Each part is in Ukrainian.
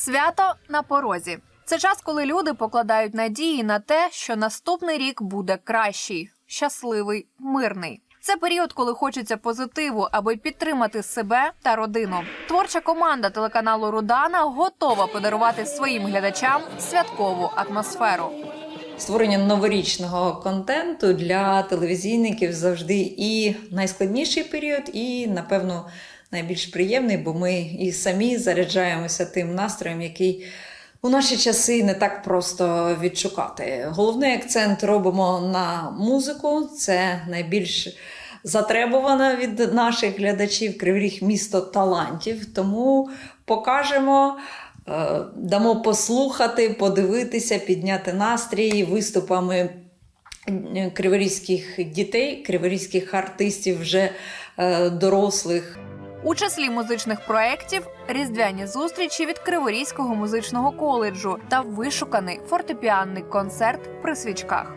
Свято на порозі. Це час, коли люди покладають надії на те, що наступний рік буде кращий, щасливий, мирний. Це період, коли хочеться позитиву, аби підтримати себе та родину. Творча команда телеканалу Рудана готова подарувати своїм глядачам святкову атмосферу. Створення новорічного контенту для телевізійників завжди і найскладніший період, і, напевно, найбільш приємний, бо ми і самі заряджаємося тим настроєм, який у наші часи не так просто відшукати. Головний акцент робимо на музику. Це найбільш затребувана від наших глядачів Кривий Ріг місто талантів. Тому покажемо. Е, Дамо послухати, подивитися, підняти настрій виступами е, криворізьких дітей, криворізьких артистів вже е, дорослих. У числі музичних проєктів різдвяні зустрічі від Криворізького музичного коледжу та вишуканий фортепіанний концерт при свічках.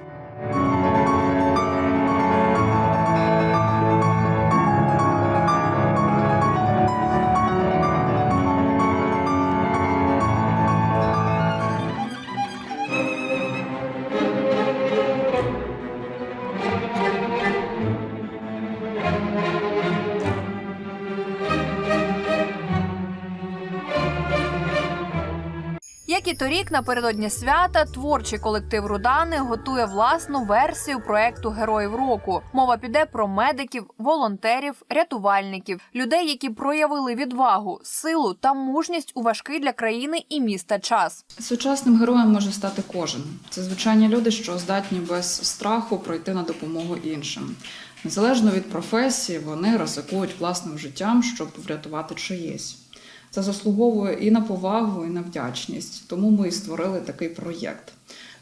Як торік, напередодні свята, творчий колектив Рудани готує власну версію проекту Героїв року. Мова піде про медиків, волонтерів, рятувальників, людей, які проявили відвагу, силу та мужність у важкий для країни і міста час. Сучасним героєм може стати кожен. Це звичайні люди, що здатні без страху пройти на допомогу іншим. Незалежно від професії, вони ризикують власним життям, щоб врятувати чиєсь. Це заслуговує і на повагу, і на вдячність. Тому ми і створили такий проєкт.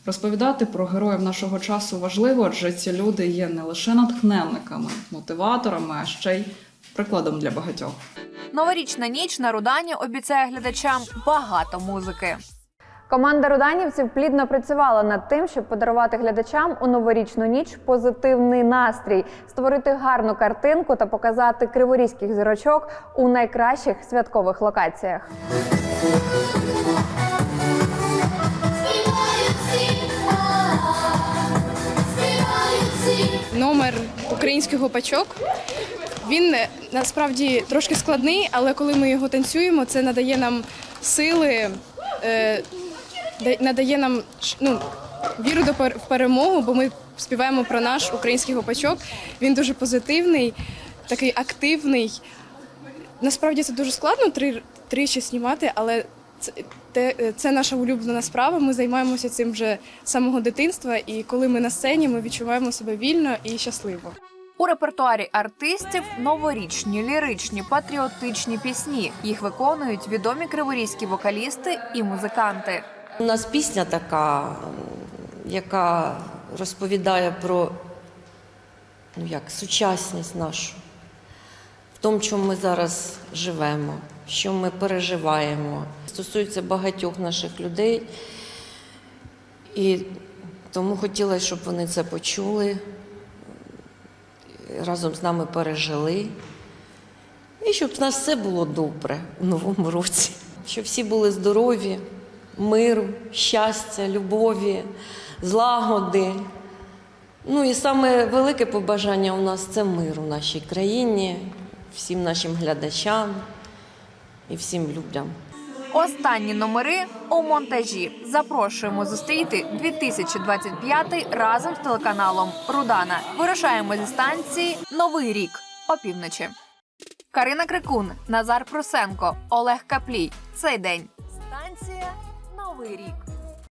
Розповідати про героїв нашого часу важливо, адже ці люди є не лише натхненниками, мотиваторами, а ще й прикладом для багатьох. Новорічна ніч на Рудані обіцяє глядачам багато музики. Команда руданівців плідно працювала над тим, щоб подарувати глядачам у новорічну ніч позитивний настрій, створити гарну картинку та показати криворізьких зірочок у найкращих святкових локаціях. номер українських гопачок. Він е, насправді трошки складний, але коли ми його танцюємо, це надає нам сили, е, надає нам ну, віру до в перемогу, бо ми співаємо про наш український гопачок. Він дуже позитивний, такий активний. Насправді це дуже складно три, тричі знімати, але це, те- це наша улюблена справа. Ми займаємося цим вже з самого дитинства, і коли ми на сцені, ми відчуваємо себе вільно і щасливо. У репертуарі артистів новорічні, ліричні, патріотичні пісні. Їх виконують відомі криворізькі вокалісти і музиканти. У нас пісня така, яка розповідає про ну як, сучасність нашу, в тому, чому ми зараз живемо, що ми переживаємо. Стосується багатьох наших людей. І тому хотілося, щоб вони це почули, разом з нами пережили. І щоб в нас все було добре у новому році, щоб всі були здорові, миру, щастя, любові, злагоди. Ну і саме велике побажання у нас це мир у нашій країні, всім нашим глядачам і всім людям. Останні номери у монтажі. Запрошуємо зустріти 2025 разом з телеканалом Рудана. Вирушаємо зі станції Новий рік опівночі. Карина Крикун, Назар Прусенко, Олег Каплій. Цей день. Станція Новий рік.